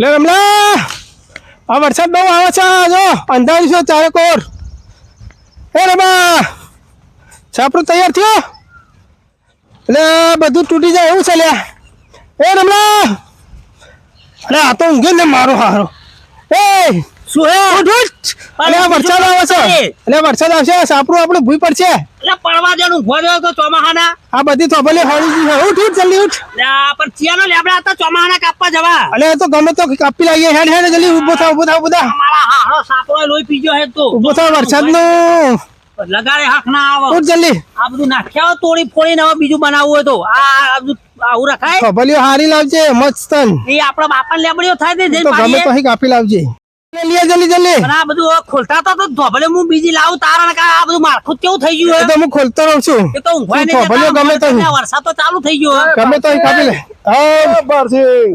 લે રમલા! આ વરસાદ બહુ આવે છે જો અંધારી છે ચારે કોર. એ રમા! છાપરું તૈયાર થયો? એટલે બધું તૂટી જાય એવું છે લે. એ રમલા! અરે આ તો ઊંઘે ને મારો હારો. એ શું હે? વરસાદ આવે છે. એટલે વરસાદ આવશે સાપરું આપણે ભૂઈ પડશે. એટલે પડવા દેનું ઊભો રહ્યો તો ચોમાહાના. આ બધી થોભલી હળી ગઈ હું ઉઠ જલ્દી ઉઠ. આ પણ ચિયાનો લેબડા હતા ચોમાહાના કાપવા જવા. અલે તો ગમે તો કાપી લાગીએ હેડ હેડ જલ્દી ઊભો થાવ ઊભો થાવ બધા મારા હારો સાપડો લોહી પીજો હે તો. ઊભો થાવ વરસાદનું. લગાડે હાથ ના આવે. ઉઠ જલ્દી. આ બધું નાખ્યા તોડી ફોડીને હવે બીજું બનાવવું હોય તો. આ આ બધું આવું રખાય. થોભલીઓ હારી લાવજે મસ્તન એ આપણા બાપા લેબડીઓ થાય તે તો ગમે તો અહીં કાપી લાવજે. લે લે જલ્દી જલ્દી. આ બધું ખોલતા તો તો ધોબલે હું બીજી લાવું તારા ને આ બધું માળખું કેવું થઈ ગયું તો હું? ખોલતો રહું છું. એ તો ઊંઘવાય નહીં ધોબલીઓ ગમે તો વરસાદ તો ચાલુ થઈ ગયો ગમે તો કાપી લે.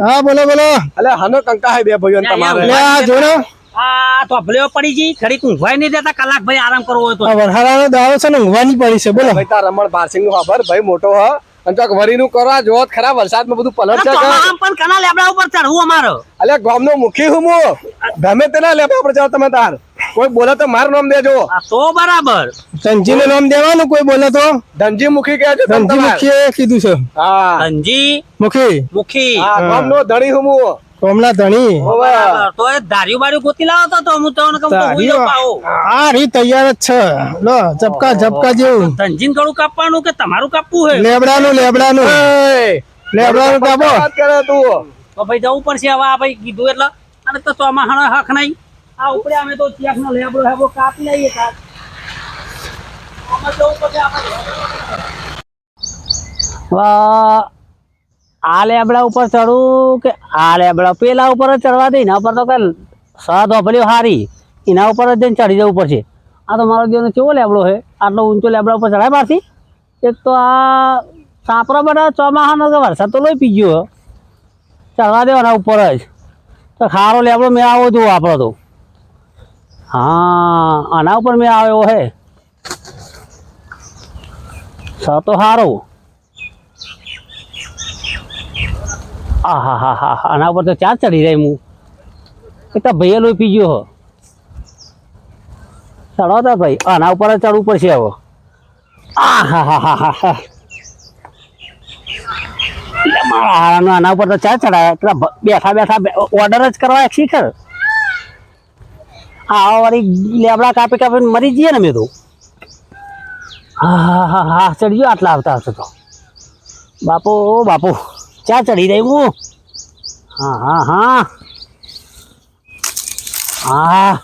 હા બોલો બોલો. અલે હનો કંકા હે બે ભાઈઓ તમારે. લે આ જોડો. આ ધોબલીઓ પડી ગઈ ખરી ઊંઘવાય નહીં દેતા કલાક ભાઈ આરામ કરવો હોય તો. વરહારાનો દાવો છે ને ઊંઘવાની પડી છે બોલો. ભાઈ તાર રમણ બારસિંગ નો ખબર ભાઈ મોટો હ. અને ચોક વરીનું કરવા જોત ખરા વરસાદ બધું પલટ છે પણ કના લેબડા ઉપર ચડવું અમારો. અલે ગામ નો મુખી હું હું? ગમે તેના લેબડા ઉપર ચડો તમે તાર. કોઈ બોલે તો મારું નામ દેજો. તો બરાબર. ધનજી નું નામ દેવાનું કોઈ બોલે તો? ધનજી મુખી કહેજો છે ધનજી મુખી કીધું છે. હા. ધનજી મુખી? મુખી. હા ગામ નો ધણી હું હું? કોમલા ધણી. તો એ ધાર્યું બાર્યું ગોતી લાવો તો તો હું તમને કહું તો આ રી તૈયાર જ છે. લો ઝપકા ઝપકા જેવું. ધનજીન ગળું કાપવાનું કે તમારું કાપવું હે લેબડાનું લેબડાનું. લેબડાનું કાપો. વાત કરે તું. તો ભાઈ જવું પડશે હવે આ ભાઈ કીધું એટલે. અને તો ચોમાહાનો હક નહીં. આ ઉપડે અમે તો ચેક નો લેબડો હેબો કાપી લઈએ કાક આમાં જવું પડશે આપણે. વા, આ લેબડા ઉપર ચડું કે આ લેબડા? પેલા ઉપર જ ચડવા દે, એના ઉપર તો કઈ સાત ઓફલી હારી. એના ઉપર જ જઈને ચડી જવું પડશે. આ તો મારો દેવનો કેવો લેબડો છે? આટલો ઊંચો લેબડા ઉપર ચડાય પાછી એક તો આ સાપરો બધા ચોમાસાનો કે વરસાદ તો લઈ પી ગયો. ચડવા દેવાના ઉપર જ. તો ખારો લેબડો મેં આવો જોવો આપણો તો. હા, આના ઉપર મેં આવ્યો હે. સ તો સારો હા હા હા હા આના ઉપર તો ચાર ચડી જાય હું એ તો ભાઈએ પી ગયો હો. ચડો તો ભાઈ. આના ઉપર જ ચડવું પડશે હવે. આ હા હા હા હા હા મારા આના ઉપર તો ચા પેલા બેઠા બેઠા ઓર્ડર જ કરવા શીખર. હા વળી લેબડા કાપી કાપીને મરી જઈએ ને મેં તો. હા હા હા હા ચડી ગયો આટલા આવતા હશે તો. બાપુ બાપુ. ચા ચડી રહી હું? હા હા હા. હા.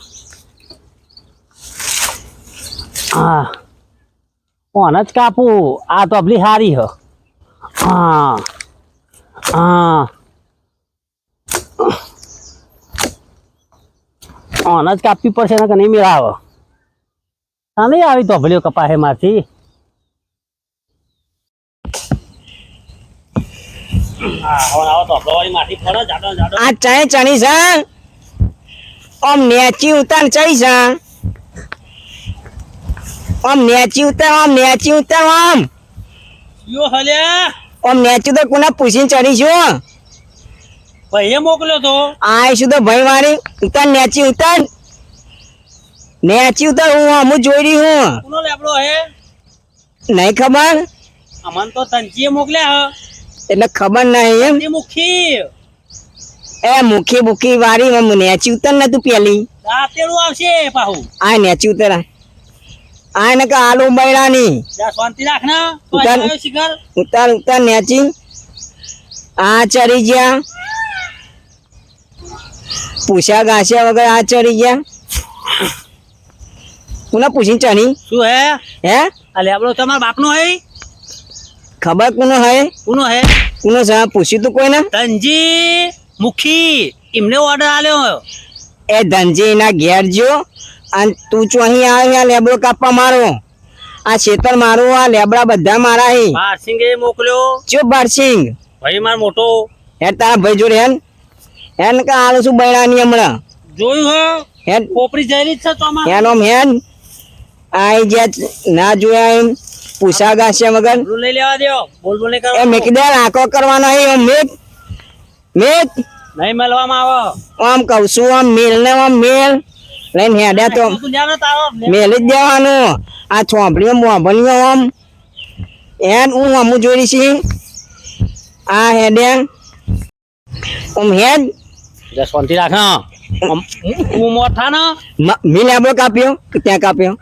હા. કોણ જ કાપું. આ તો આપણી હારી હ. હા. હા. ઓન જ કાપવી પડશે કે નહીં મેળાવ? હા આવી તો ભલ્યો કપાહે માંથી આ ચણે ચણી છે? ઓમ નેચી ઉતાર ચડી છે. ઓમ નેચી ઉતાર ઓમ નેચી ઉતાર ઓમ. યો હલે ઓમ નેચી તો કોના પૂછીને ચડી છું? ભાઈએ મોકલ્યો તો. આવીશું તો ભાઈ મારી ઉતાર નેચી ઉતાર નેચી ઉતાર હું અમુ જોઈ રહી હું. કોનો લેબડો હે? નહીં ખબર? અમન તો તંચીએ મોકલ્યા હ. એટલે ખબર નહીં એમ? મુખી. એ મુખી બુખી વારી નેચી ઉતાર ને તું પેલી. રાતેડું આવશે પાહુ. આ નેચી ઉતાર. આ ને કે આલુ બૈરાની શાંતિ રાખ ના. ઉતાર. ઉતાર ઉતાર નેચી આ ચડી ગયા. પૂછ્યા ગાશ્યા વગર આ ચડી ગયા. કોને પૂછીને ચણી શું હે? હે? અલે આપણો તમારા બાપનો હે ખબર કોનો હે? કોનો હે? કોનો છે પૂછ્યું તું કોઈને? તંજી મુખી એમને ઓર્ડર આલ્યો એ ધનજી ના ઘેર જો અને તું ચો અહીં આવે આ લેબડો કાપવા મારો. આ ખેતર મારું આ લેબડા બધા મારા હે. બારસિંગ એ મોકલ્યો. ચો બારસિંગ ભાઈ માર મોટો. હે તારા ભાઈ જોડે હેન? હેન કે આલો શું બૈરાની હમણાં? જોયું હો? હેન? પોપરી જઈ રહી છે ચોમા હેન ઓમ હેન. આઈ જે ના જોયા એમ. પૂછા ગાસ્યા મગન લઈ લેવા દો બોલ બોલ કરો. એ મેકીદાર આંકો કરવાનો હે એમ મેક મેક નહીં મળવામાં આવો. આમ કહું છું આમ મેલ ને આમ મેલ. લઈને હેડે તો મેલ જ દેવાનું. આ ચોપડીઓ મોભણીઓ આમ એન હું અમુ જોઈ છે. આ હેડે. ઓમ હેડ. જસવંતી રાખો. હું મોઠા ને? મ- મી કાપ્યો ત્યાં કાપ્યો?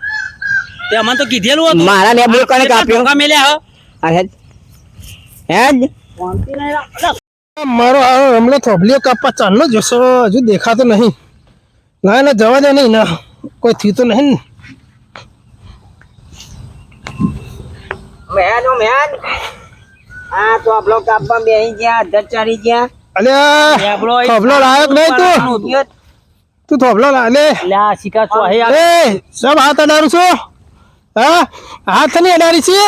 તે અમને તો કીધેલું હતું. મારા લેબડો કોને કાપ્યો. કા મેલ્યા હો. અરે હેડ. હેડ. શાંતિ નહીં રાખ અલા, મારો આ હમલો થોભલીઓ કાપવા ચાલનો જશો હજુ દેખાતો નહીં. ના ના જવા દે નહીં. ના કોઈ થયું તો નહીં ને. Man oh man. આ તો આપણો કાપવા બેહી ગયા અધર ગયા. અલ્યા લેબડો થોભલો લાયક નહીં તું? તું થોભલો લા લે. લે આ છો હે એ સબ હાથ અડારું છું? હા? હાથ અડારી છે?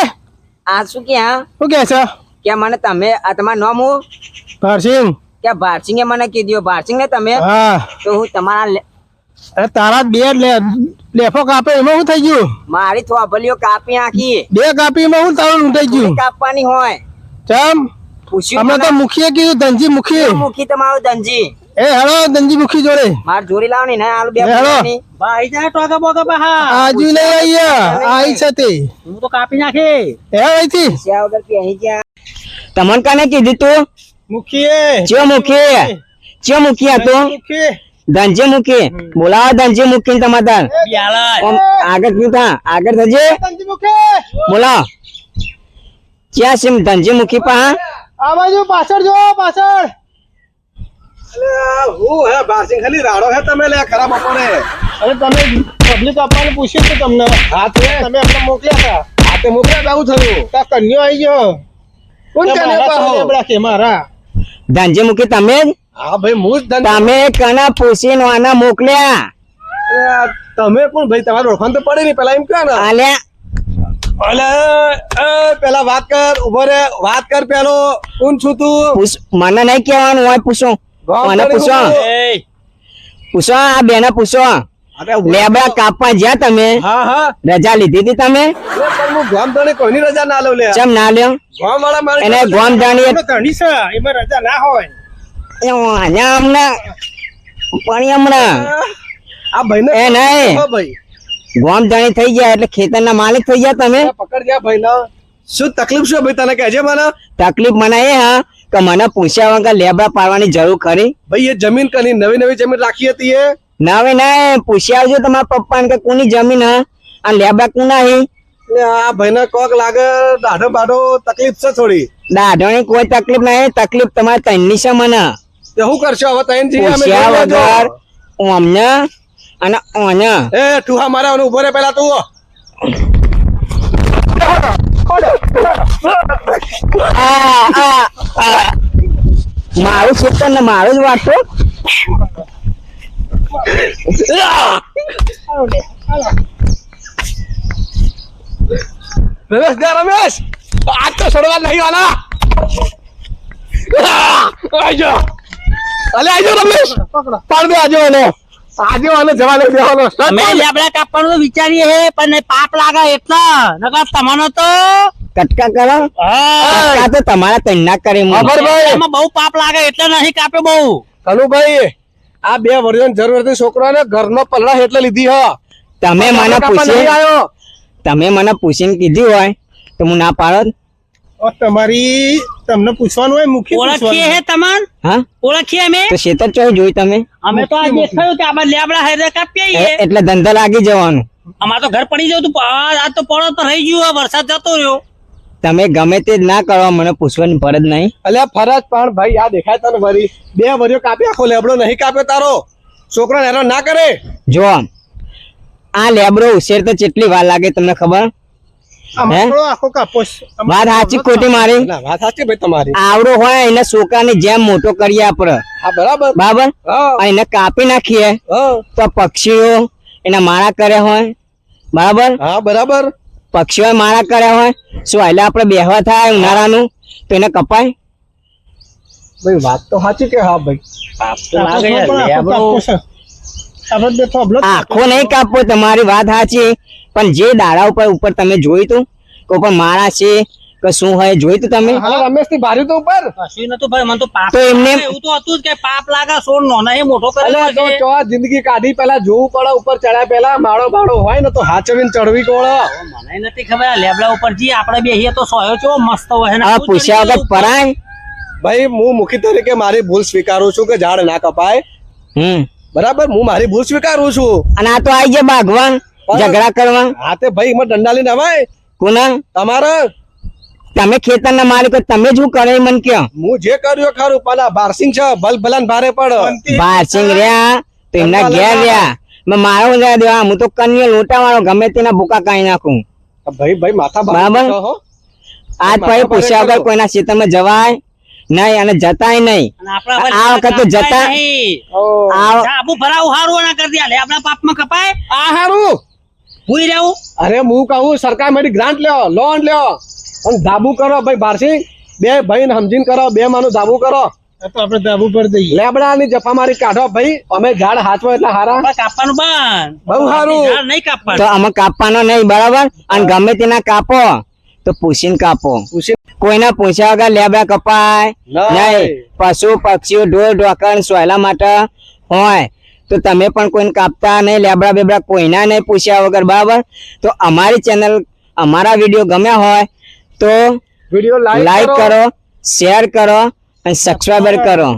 આ શું કે હા? શું કે છે? કે મને તમે આ તમારું નામ હું? ભારસિંગ. કે ભારસિંગે મને કીધું ભારસિંગ ને તમે? હા. તો હું તમારા અરે તારા બે લેફો કાપે એમાં શું થઈ ગયું? મારી થોભલીઓ કાપી આખી. બે કાપી એમાં શું તારું લૂંટાઈ ગયું? કાપવાની હોય. ચમ. પૂછ્યું હમણાં તો મુખીએ કીધું ધનજી મુખી. મુખી તમારો દંજી એ હેલો દંજી મુખી જોડે. માર જોડી લાવની ને આલુ બે હેલો. ભાઈ જા ટોકા બોકા બહાર આજુ લે આયા. આઈ છે તે. હું તો કાપી નાખી. હે અહીંથી. શ્યા વગર કે અહીં જ્યાં તમને કાને કીધું તું? મુખીએ. ચિયો મૂકી ચિયો આ તો? મુખી ધનજી મૂકી બોલાવો ધનજી મુખી બિયાલા. આગળ તું તા. આગળ થજે. મુખી બોલાવો ક્યાં છે ધનજી મુખી પા આ બાજુ પાછળ જો પાછળ. હું હે બારસિંગ ખાલી રાડો હે તમે લે ખરા બપોરે અરે તમે પબ્લિક આપવાનું પૂછ્યું હતું તમને. હા તમે અમને મોકલ્યા આ તે મોકલ્યા તા હું થયું. હતા કન્યો આવી ગયો. કોણ કન્યો પાહો? સોનેબડા કે મારા. ધનજી મૂકી તમે હા ભાઈ હું જ તમે કના પૂછીને આના મોકલ્યા. તમે કોણ ભાઈ તમારે ઓળખાણ તો પડે નહીં પેલા એમ કહે ને. આલ્યા અલે પેલા વાત કર ઊભો રે વાત કર પેલો કોણ છું તું? મને નહીં કહેવાનું હોય પૂછો. ગામ પૂછો? પૂછો આ બેને પૂછો. લેબડા કાપવા જ્યાં તમે? હા હા. રજા લીધી હતી તમે? અરે પણ હું ગામ ધણી કોઈની રજા ના લઉં લે? ચમ ના લ્યો? ગામ વાળા મારી એને ગોમ ધણી છે એમાં રજા ના હોય. અહીંયા હમણાં પણ હમણાં. આ ભાઈ ને એ નહીં. ભાઈ. થઈ ગયા એટલે ખેતરના માલિક થઈ ગયા તમે? પકડ ગયા ભાઈ ના શું તકલીફ શું ભાઈ તને કહેજે મને. તકલીફ મને એ હા કે મને પૂછ્યા વગર લેબડા પાડવાની જરૂર ખરી? ભાઈ એ જમીન કની નવી નવી જમીન રાખી હતી એ? ના હવે ના પૂછી આવજો તમારા પપ્પાને કે કોની જમીન હા? આ લેબડા કોના હે? આ ભાઈ ને કોક લાગે દાઢો બાઢો તકલીફ છે થોડી. દાઢોની કોઈ તકલીફ નહીં તકલીફ તમારે તૈની છે મને. તે શું કરશો હવે તૈન જઈએ અમે વગર ઓમને અને ઓને. એ ઠુહા મારા ઊભો રે પેલા તું. મારું ખેતર ને મારું જ વાટો રમેશ દે રમેશ! આજ તો છોડવા નહીં આના આજો અલે આજો રમેશ. પાડ દે આજો આને આજો આને જવા દે દેવાનો અમે લેબડા કાપવાનું વિચારીએ હે પણ પાપ લાગે એટલા. નકર તમારો તો કટકા કરો. હા. તો તમારા તૈના કરે મને. ખબર એમાં બહુ પાપ લાગે એટલે નહીં કાપે બહુ. કનુભાઈ આ બે વર્ષની જરૂર હતી છોકરાને ઘરનો પલડા એટલે લીધી હ. તમે મને પૂછી તમે મને પૂછીને કીધું હોય તો હું ના પાડત. ઓ, તમારી તમને પૂછવાનું હોય મુખ્ય ઓળખીએ હે તમાર? હા? ઓળખીએ અમે? તો શેતર ચોઈ જોઈ તમે? અમે તો આ દેખાયું કે આમાં લેબડા હે કાપીએ એટલે ધંધા લાગી જવાનું. અમાર તો ઘર પડી જવું તું આ આ તો પડો તો રહી ગયું વરસાદ જતો રહ્યો. તમે ગમે તે જ ના કરવા મને પૂછવાની ફરજ નહીં. અલ્યા ફરજ પણ ભાઈ આ દેખાય તને વરી બે વર્યો કાપી આખો લેબડો નહીં કાપ્યો તારો. છોકરાને હેરાન ના કરે. જો આ લેબડો ઉછેર તો કેટલી વાર લાગે તમને ખબર? કાપો. વાત સાચી ખોટી મારી? વાત સાચી ભાઈ તમારી. આવડો હોય એને છોકરાની જેમ મોટો કરીએ આપણે. બરાબર. બરાબર? એને કાપી નાખીએ. તો પક્ષીઓ એના માળા કર્યા હોય. બરાબર? હા બરાબર. પક્ષીઓ માળા કર્યા હોય. શું એટલે આપણે બેહવા થાય ઉનાળાનું? તો એને કપાય? ભાઈ વાત તો સાચી કે હા ભાઈ. આખો નહીં કાપવો તમારી વાત સાચી. પણ જે દાડા ઉપર ઉપર તમે જોયું તું કે ઉપર માળા છે કે શું હોય જોયું તું તમે? રમેશથી ભાર્યું તો ઉપર? કશું નતું ભાઈ મને તો પાપ તો એમને- એવું તો હતું જ કે પાપ લાગે સોન નો એ મોટો કરે તો ચો જિંદગી કાઢી પેલા જોવું પડે ઉપર ચડ્યા પેલા માળો ભાડો હોય ને તો હાચવીને ચડવી કોળ મને નથી ખબર લેબડા ઉપર જી આપણે બેહીએ તો સોયો ચો મસ્ત હોય ને? આ પૂછ્યા વગર પરાય ભાઈ હું મુખી તરીકે મારી ભૂલ સ્વીકારું છું કે ઝાડ ના કપાય? હમ. બરાબર હું મારી ભૂલ સ્વીકારું છું. અને આ તો આઈ ગયા ભાગવાન ઝઘડા કરવા? હા તે ભાઈ દંડા લઈને અવાય કોના? તમારા. તમે ખેતરના માલિકો તમે જ શું કરે મને કયો હું જે કર્યું ખરું પેલા બારસિંગ છે ભલ ભલાન ભારે પડ. બારસિંગ રહ્યા તો એમના ઘેર રહ્યા. મેં મારો જવા દેવા હું તો કન્યો લોટા વાળો ગમે તેના ભૂકા કાઢી નાખું. ભાઈ ભાઈ માથા બરાબર. ભારે છો, હો. આજ પછી પૂછ્યા વગર કોઈના ખેતરમાં જવાય નહીં અને જતાય નહીં. આ વખત તો જતા- કપાય નહીં. ઓ, આ જાબુ ભરાવું હારું ના કરી દે. લેબડા પાપમાં કપાય. આ હારું. ભૂઈ રહેવું અરે હું કહું સરકાર મારી ગ્રાન્ટ લ્યો લોન લ્યો. અને ધાબુ કરો ભાઈ બારસિંગ બે ભાઈ ને સમજીને કરો બે માનું ધાબુ કરો. તો આપણે ધાબુ પર દઈએ. લેબડા ની જફા મારી કાઢો ભાઈ. અમે ઝાડ હાચવો એટલે હારા. કાપવાનું બંધ. બહુ હારું. ઝાડ નહીં કાપવાનું. તો અમે કાપવાનો નહીં બરાબર? અને ગમે તેના કાપો તો પૂછીને કાપો. પૂછી કોઈના પૂછ્યા વગર લેબડા કપાય નહીં. નહીં. પશુ પક્ષીઓ ઢોર ઢોકર સોયલા માટે હોય. તો તમે પણ કોઈને કાપતા નહીં લેબડા બેબડા કોઈના નહીં પૂછ્યા વગર બરાબર? તો અમારી ચેનલ અમારા વીડિયો ગમ્યા હોય તો વીડિયો લાઈક કરો. શેર કરો અને સબસ્ક્રાઈબર કરો.